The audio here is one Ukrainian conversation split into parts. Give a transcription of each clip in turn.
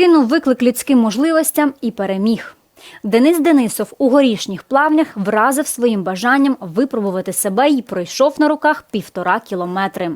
Кинув виклик людським можливостям і переміг. Денис Денисов у горішніх плавнях вразив своїм бажанням випробувати себе і пройшов на руках півтора кілометри.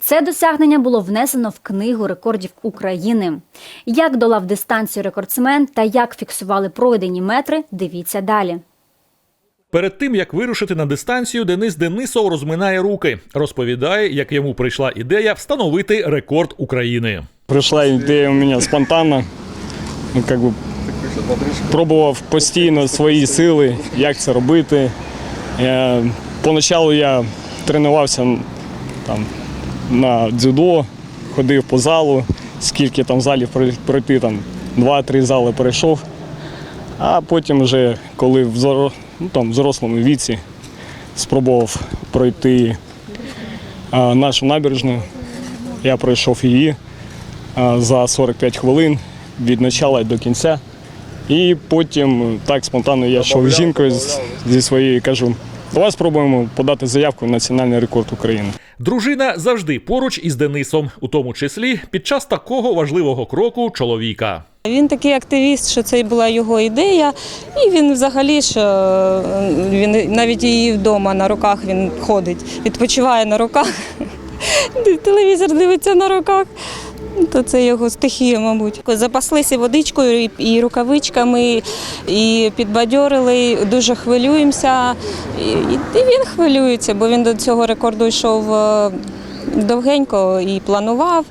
Це досягнення було внесено в книгу рекордів України. Як долав дистанцію рекордсмен та як фіксували пройдені метри, дивіться далі. Перед тим як вирушити на дистанцію, Денис Денисов розминає руки, розповідає, як йому прийшла ідея встановити рекорд України. Прийшла ідея у мене спонтанно. Ну, как бы, пробував постійно свої сили, як це робити. Я, поначалу я тренувався там, на дзюдо, ходив по залу, скільки там залів пройти, там, два-три зали пройшов. А потім вже, коли в ну, там, взрослому віці спробував пройти а, нашу набережну, я пройшов її за 45 хвилин від початку до кінця. І потім так спонтанно я йшов з жінкою зі своєю кажу, давай спробуємо подати заявку на національний рекорд України. Дружина завжди поруч із Денисом, у тому числі під час такого важливого кроку чоловіка. Він такий активіст, що це була його ідея, і він взагалі ж е, він навіть її вдома на руках він ходить, відпочиває на руках. Телевізор дивиться на руках. То це його стихія, мабуть. Запаслися водичкою і- рукавичками, і підбадьорили, дуже хвилюємося. І, і він хвилюється, бо він до цього рекорду йшов е, довгенько і планував,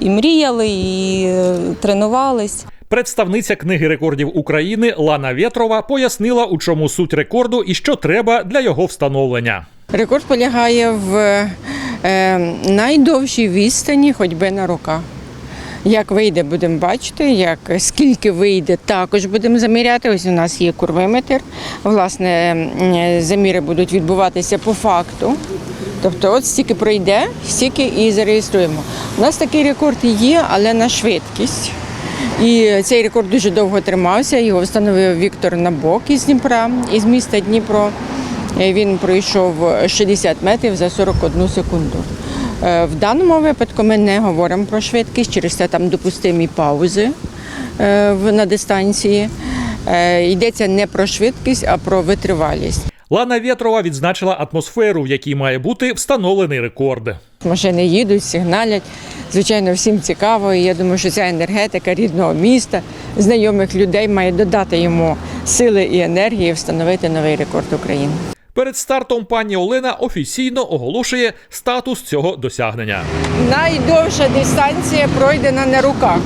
і мріяли, і е, тренувались. Представниця книги рекордів України Лана Вєтрова пояснила, у чому суть рекорду і що треба для його встановлення. Рекорд полягає в е, найдовшій відстані ходьби на руках. Як вийде, будемо бачити, як скільки вийде, також будемо заміряти. Ось у нас є курвиметр. Власне, заміри будуть відбуватися по факту. Тобто, от стільки пройде, стільки і зареєструємо. У нас такий рекорд є, але на швидкість. І цей рекорд дуже довго тримався. Його встановив Віктор Набок із Дніпра, із міста Дніпро. Він пройшов 60 метрів за 41 секунду. Е, В даному випадку ми не говоримо про швидкість, через це там допустимі паузи е, на дистанції. Е, Йдеться не про швидкість, а про витривалість. Лана Вєтрова відзначила атмосферу, в якій має бути встановлений рекорд. Машини їдуть, сигналять. Звичайно, всім цікаво. І я думаю, що ця енергетика рідного міста, знайомих людей має додати йому сили і енергії встановити новий рекорд України. Перед стартом пані Олена офіційно оголошує статус цього досягнення. Найдовша дистанція пройдена на руках.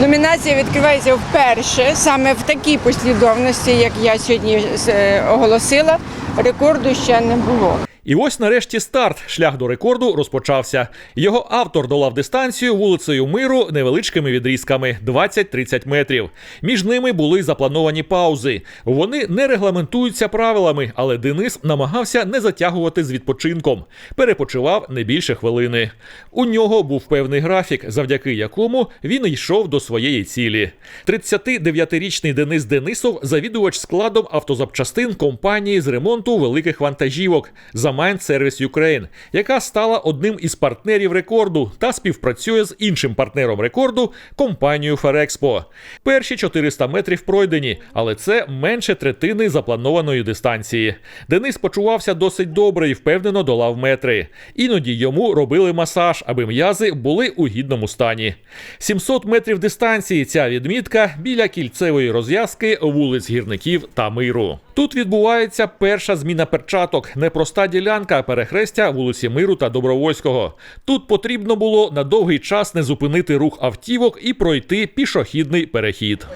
Номінація відкривається вперше, саме в такій послідовності, як я сьогодні е, оголосила. Рекорду ще не було. І ось нарешті старт. Шлях до рекорду розпочався. Його автор долав дистанцію вулицею Миру невеличкими відрізками 20-30 метрів. Між ними були заплановані паузи. Вони не регламентуються правилами, але Денис намагався не затягувати з відпочинком. Перепочивав не більше хвилини. У нього був певний графік, завдяки якому він йшов до своєї цілі. 39-річний Денис Денисов завідувач складом автозапчастин компанії з ремонту великих вантажівок Замайн Сервіс Юкрейн, яка стала одним із партнерів рекорду та співпрацює з іншим партнером рекорду компанією Ферекспо. Перші 400 метрів пройдені, але це менше третини запланованої дистанції. Денис почувався досить добре і впевнено долав метри. Іноді йому робили масаж, аби м'язи були у гідному стані. 700 метрів дистанції ця відмітка біля кільцевої розв'язки вулиць гірників та миру. Тут відбувається перша зміна перчаток, непроста ділянка перехрестя вулиці Миру та Добровольського. Тут потрібно було на довгий час не зупинити рух автівок і пройти пішохідний перехід.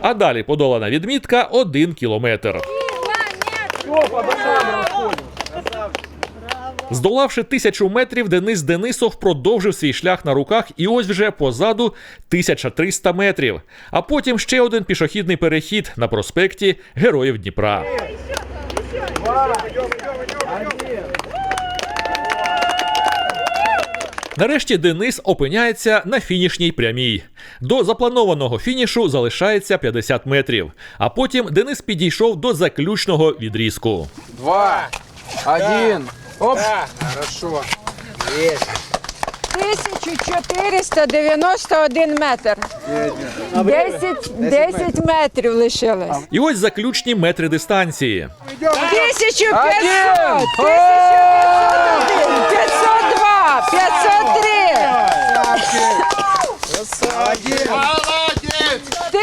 А далі подолана відмітка 1 кілометр. Здолавши тисячу метрів, Денис Денисов продовжив свій шлях на руках, і ось вже позаду 1300 метрів. А потім ще один пішохідний перехід на проспекті Героїв Дніпра. Нарешті Денис опиняється на фінішній прямій. До запланованого фінішу залишається 50 метрів. А потім Денис підійшов до заключного відрізку. Два, один, 1491 метр. 10, 10 метрів лишилось. І ось заключні метри дистанції. 1500! 1501! 502! 503!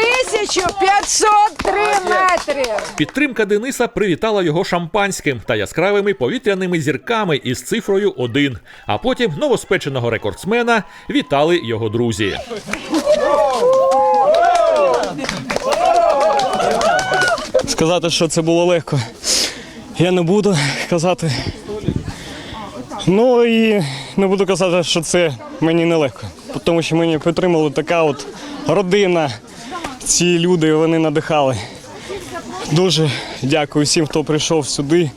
1503 метри! Підтримка Дениса привітала його шампанським та яскравими повітряними зірками із цифрою 1. А потім новоспеченого рекордсмена вітали його друзі. Сказати, що це було легко, я не буду казати. Ну і не буду казати, що це мені нелегко. Тому що мені підтримала така от родина. Ці люди вони надихали. Дуже дякую всім, хто прийшов сюди,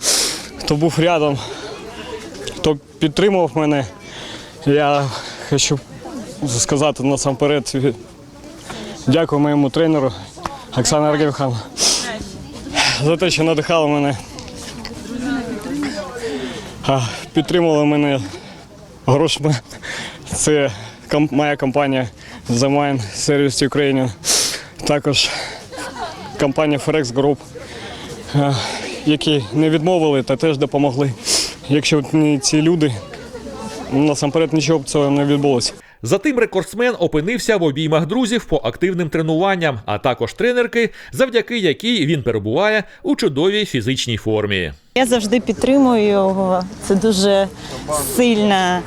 хто був рядом, хто підтримував мене. Я хочу сказати насамперед дякую моєму тренеру Оксані Аргівхану за те, що надихали мене. А, мене грошима. Це моя компанія The Mine Service Ukrainian. Також компанія Forex Group, які не відмовили та теж допомогли. Якщо ці люди, насамперед нічого б цього не відбулося. Затим рекордсмен опинився в обіймах друзів по активним тренуванням, а також тренерки, завдяки якій він перебуває у чудовій фізичній формі. Я завжди підтримую його. Це дуже сильна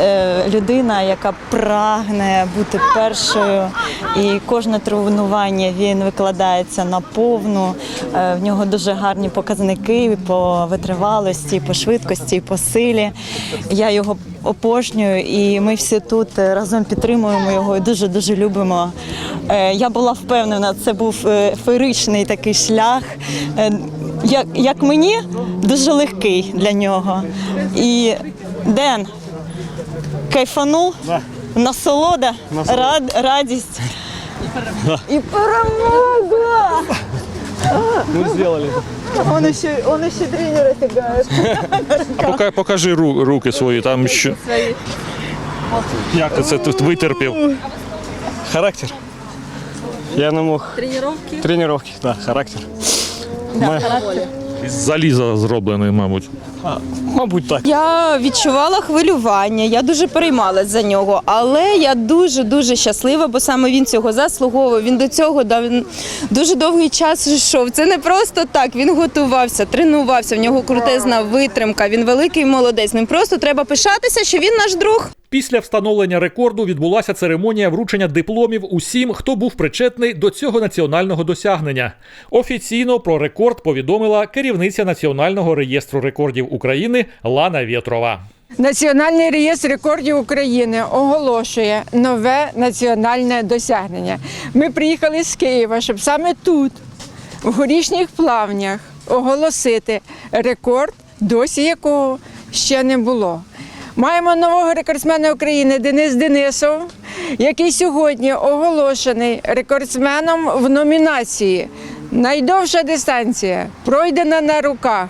е, людина, яка прагне бути першою. І кожне тренування він викладається на повну. Е, в нього дуже гарні показники по витривалості, по швидкості, по силі. Я його обожнюю, і ми всі тут е, разом підтримуємо його і дуже дуже любимо. Е, я була впевнена, це був е, феєричний такий шлях. Як, як мені, дуже легкий для нього. І Ден кайфанув, насолода, рад, радість. І перемога! Ми сделали. Он еще, он еще тренер тягає. А пока, покажи ру, руки свої, там еще. Як ти це тут витерпів? Характер. Я не мог. Тренировки? Тренировки, да, характер. да, характер. Із заліза зроблений, мабуть. Мабуть, так. Я відчувала хвилювання, я дуже переймалась за нього, але я дуже дуже щаслива, бо саме він цього заслуговував. Він до цього дав дуже довгий час йшов. Це не просто так. Він готувався, тренувався. В нього крутезна витримка. Він великий молодець. Ним просто треба пишатися, що він наш друг. Після встановлення рекорду відбулася церемонія вручення дипломів усім, хто був причетний до цього національного досягнення. Офіційно про рекорд повідомила керівниця Національного реєстру рекордів України Лана Вєтрова. Національний реєстр рекордів України оголошує нове національне досягнення. Ми приїхали з Києва, щоб саме тут, в горішніх плавнях, оголосити рекорд, досі якого ще не було. Маємо нового рекордсмена України Денис Денисов, який сьогодні оголошений рекордсменом в номінації Найдовша дистанція пройдена на руках.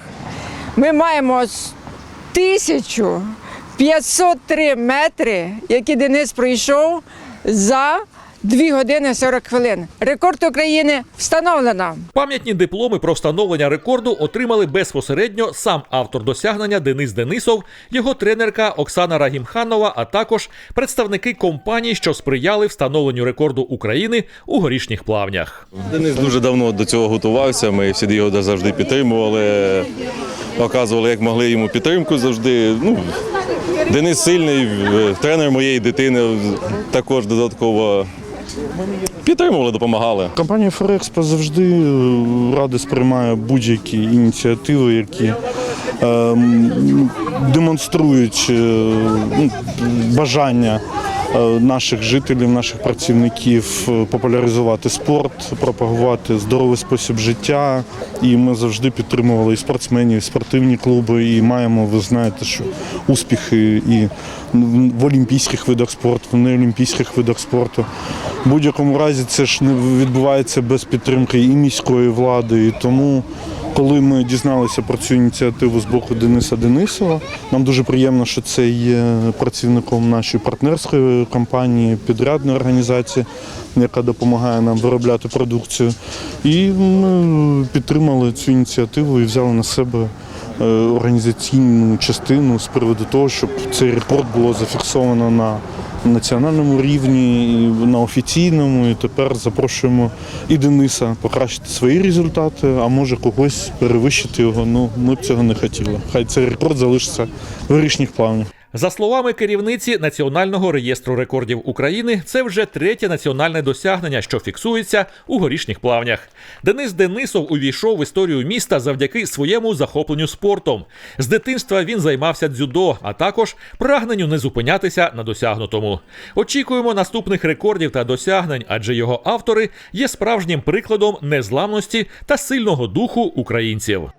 Ми маємо 1503 метри, які Денис пройшов за 2 години 40 хвилин. Рекорд України встановлено. Пам'ятні дипломи про встановлення рекорду отримали безпосередньо сам автор досягнення Денис Денисов, його тренерка Оксана Рагімханова, а також представники компаній, що сприяли встановленню рекорду України у горішніх плавнях. Денис дуже давно до цього готувався. Ми всі його завжди підтримували, показували, як могли йому підтримку завжди. Ну, Денис сильний, е, тренер моєї дитини також додатково підтримували, допомагали. Компанія Форекспо завжди е, радо сприймає будь-які ініціативи, які е, м, демонструють е, ну, бажання е, наших жителів, наших працівників е, популяризувати спорт, пропагувати здоровий спосіб життя. І ми завжди підтримували і спортсменів, і спортивні клуби, і маємо, ви знаєте, що успіхи і в олімпійських видах спорту, в неолімпійських видах спорту. В будь-якому разі це ж не відбувається без підтримки і міської влади, і тому Коли ми дізналися про цю ініціативу з боку Дениса Денисова, нам дуже приємно, що це є працівником нашої партнерської компанії, підрядної організації, яка допомагає нам виробляти продукцію. І ми підтримали цю ініціативу і взяли на себе організаційну частину з приводу того, щоб цей рекорд було зафіксовано на національному рівні, на офіційному. І тепер запрошуємо і Дениса покращити свої результати, а може когось перевищити його. Ну ми б цього не хотіли. Хай цей рекорд залишиться в вирішніх плавнях. За словами керівниці Національного реєстру рекордів України, це вже третє національне досягнення, що фіксується у горішніх плавнях. Денис Денисов увійшов в історію міста завдяки своєму захопленню спортом. З дитинства він займався дзюдо, а також прагненню не зупинятися на досягнутому. Очікуємо наступних рекордів та досягнень, адже його автори є справжнім прикладом незламності та сильного духу українців.